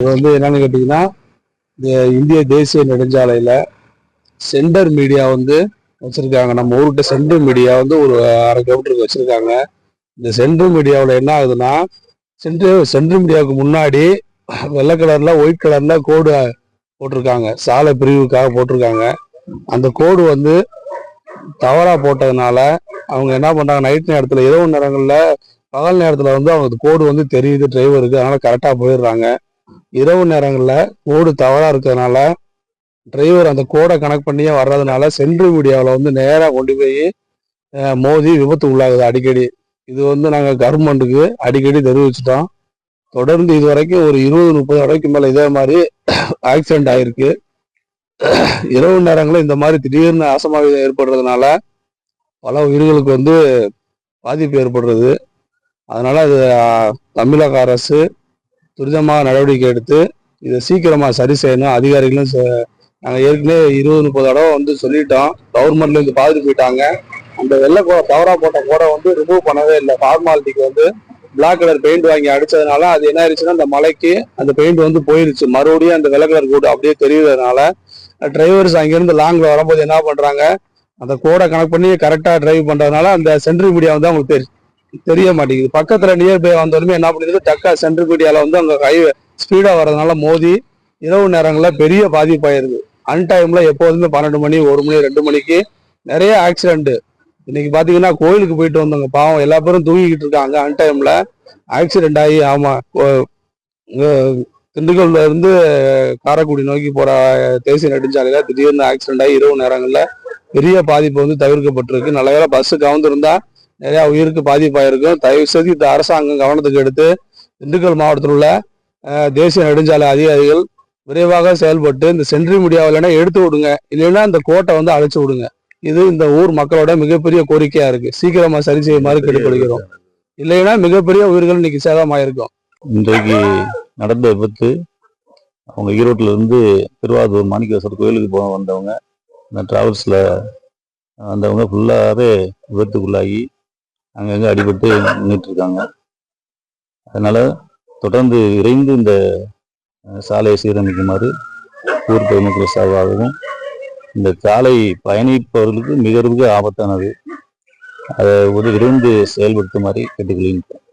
இது வந்து என்னன்னு கேட்டிங்கன்னா இந்த இந்திய தேசிய நெடுஞ்சாலையில் சென்டர் மீடியா வந்து வச்சுருக்காங்க. நம்ம ஊர்கிட்ட சென்டர் மீடியா வந்து ஒரு அரை கிலோமீட்டருக்கு வச்சுருக்காங்க. இந்த சென்ட்ரல் மீடியாவில் என்ன ஆகுதுன்னா சென்ட்ரல் சென்ட்ரல் மீடியாவுக்கு முன்னாடி வெள்ளை கலரில் ஒயிட் கலரில் கோடு போட்டிருக்காங்க. சாலை பிரிவுக்காக போட்டிருக்காங்க. அந்த கோடு வந்து தவறாக போட்டதுனால அவங்க என்ன பண்ணுறாங்க நைட் நேரத்தில் இரவு நேரங்களில் பகல் நேரத்தில் வந்து அவங்க கோடு வந்து தெரியுது டிரைவருக்கு அதனால் கரெக்டாக போயிடுறாங்க. இரவு நேரங்களில் கோடு தவறாக இருக்கிறதுனால டிரைவர் அந்த கோடை கனெக்ட் பண்ணியே வர்றதுனால சென்ட்ரல் மீடியாவில் வந்து நேராக கொண்டு போய் மோதி விபத்து உள்ளாகுது அடிக்கடி. இது வந்து நாங்கள் கவர்மெண்ட்டுக்கு அடிக்கடி தெரிவிச்சிட்டோம். தொடர்ந்து இது வரைக்கும் ஒரு இருபது முப்பது வரைக்கும் மேலே இதே மாதிரி ஆக்சிடென்ட் ஆயிருக்கு. இரவு நேரங்களில் இந்த மாதிரி திடீர்னு அசம்பாவிதம் ஏற்படுறதுனால பல உயிர்களுக்கு வந்து பாதிப்பு ஏற்படுறது. அதனால் அது தமிழக அரசு துரிதமாக நடவடிக்கை எடுத்து இதை சீக்கிரமாக சரி செய்யணும். அதிகாரிகளும் நாங்கள் ஏற்கனவே இருபது முப்பது தடவை வந்து சொல்லிட்டோம். கவர்மெண்ட்ல இருந்து பாதிட்டு போயிட்டாங்க. அந்த வெள்ளை கோ தவறா போட்ட கோடை வந்து ரிமூவ் பண்ணவே இல்லை. ஃபார்மாலிட்டிக்கு வந்து பிளாக் கலர் பெயிண்ட் வாங்கி அடிச்சதுனால அது என்ன ஆயிடுச்சுன்னா அந்த மலைக்கு அந்த பெயிண்ட் வந்து போயிருச்சு. மறுபடியும் அந்த வெள்ளை கலர் கோடு அப்படியே தெரியுறதுனால டிரைவர்ஸ் அங்கேருந்து லாங்ல வரும்போது என்ன பண்றாங்க அந்த கோடை கனெக்ட் பண்ணி கரெக்டாக டிரைவ் பண்றதுனால அந்த சென்ட்ரல் மீடியா வந்து அவங்களுக்கு தெரியும் தெரிய மாட்டேங்குது. பக்கத்துல நியர் பை வந்தாலுமே என்ன பண்ணுது டக்கா சென்ட்ரல் மீடியால வந்து அங்க கை ஸ்பீடா வர்றதுனால மோதி இரவு நேரங்களில் பெரிய பாதிப்பாயிருது. அன்டைம்ல எப்போதுமே பன்னெண்டு மணி ஒரு மணி ரெண்டு மணிக்கு நிறைய ஆக்சிடென்ட் இன்னைக்கு பாத்தீங்கன்னா கோயிலுக்கு போயிட்டு வந்தவங்க பாவம் எல்லா பேரும் தூங்கிக்கிட்டு இருக்காங்க. அன்டைம்ல ஆக்சிடென்ட் ஆகி ஆமா திண்டுக்கல்ல இருந்து காரைக்குடி நோக்கி போற தேசிய நெடுஞ்சாலையில திடீர்னு ஆக்சிடென்ட் ஆகி இரவு நேரங்கள்ல பெரிய பாதிப்பு வந்து தவிர்க்கப்பட்டிருக்கு. நல்ல வேளை பஸ் கவுந்திருந்தா நிறையா உயிருக்கு பாதிப்பாயிருக்கும். தயவு செய்து இந்த அரசாங்கம் கவனத்துக்கு எடுத்து திண்டுக்கல் மாவட்டத்தில் உள்ள தேசிய நெடுஞ்சாலை அதிகாரிகள் விரைவாக செயல்பட்டு இந்த சென்ட்ரி மீடியாவில் எடுத்து விடுங்க. இல்லைன்னா இந்த கோட்டை வந்து அழைச்சு விடுங்க. இது இந்த ஊர் மக்களோட மிகப்பெரிய கோரிக்கையா இருக்கு. சீக்கிரமா சரி செய்யுமாறு கேட்டுக்கொள்கிறோம். இல்லைன்னா மிகப்பெரிய உயிர்கள் இன்னைக்கு சேதமாயிருக்கும். இன்றைக்கு நடந்த விபத்து அவங்க ஈரோட்டில் இருந்து திருவாரூர் மாணிக்கேஸ்வரர் கோயிலுக்கு போக வந்தவங்க இந்த டிராவல்ஸில் வந்தவங்க ஃபுல்லாகவே விபத்துக்குள்ளாகி அங்கங்கே அடிபட்டு நின்றுட்டு இருக்காங்க அதனால் தொடர்ந்து விரைந்து இந்த சாலையை சீரமைக்குமாறு ஊர் பொதுமக்கள் சார்பாகவும் இந்த சாலை பயணிப்பவர்களுக்கு மிக மிக ஆபத்தானது. அதை விரைந்து செயல்படுத்துமாறு கேட்டுக்கொள்கிறேன்.